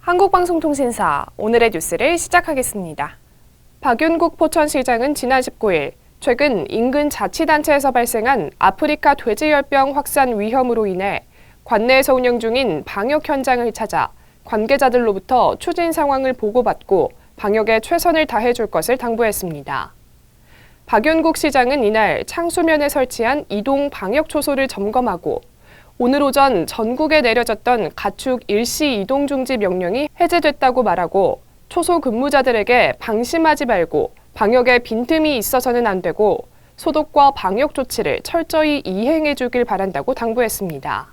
한국방송통신사 오늘의 뉴스를 시작하겠습니다. 박윤국 포천시장은 지난 19일 최근 인근 자치단체에서 발생한 아프리카 돼지열병 확산 위험으로 인해 관내에서 운영 중인 방역 현장을 찾아 관계자들로부터 추진 상황을 보고받고 방역에 최선을 다해줄 것을 당부했습니다. 박윤국 시장은 이날 창수면에 설치한 이동 방역 초소를 점검하고 오늘 오전 전국에 내려졌던 가축 일시 이동 중지 명령이 해제됐다고 말하고 초소 근무자들에게 방심하지 말고 방역에 빈틈이 있어서는 안 되고 소독과 방역 조치를 철저히 이행해 주길 바란다고 당부했습니다.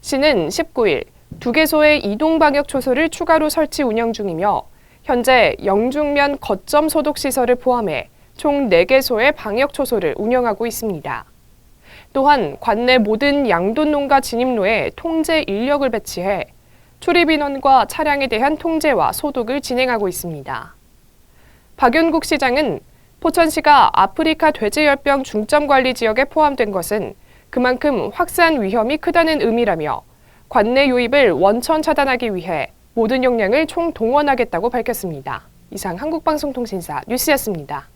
시는 19일 두 개소의 이동 방역 초소를 추가로 설치 운영 중이며 현재 영중면 거점 소독 시설을 포함해 총 4개소의 방역 초소를 운영하고 있습니다. 또한 관내 모든 양돈 농가 진입로에 통제 인력을 배치해 출입 인원과 차량에 대한 통제와 소독을 진행하고 있습니다. 박윤국 시장은 포천시가 아프리카 돼지열병 중점 관리 지역에 포함된 것은 그만큼 확산 위험이 크다는 의미라며 관내 유입을 원천 차단하기 위해 모든 역량을 총동원하겠다고 밝혔습니다. 이상 한국방송통신사 뉴스였습니다.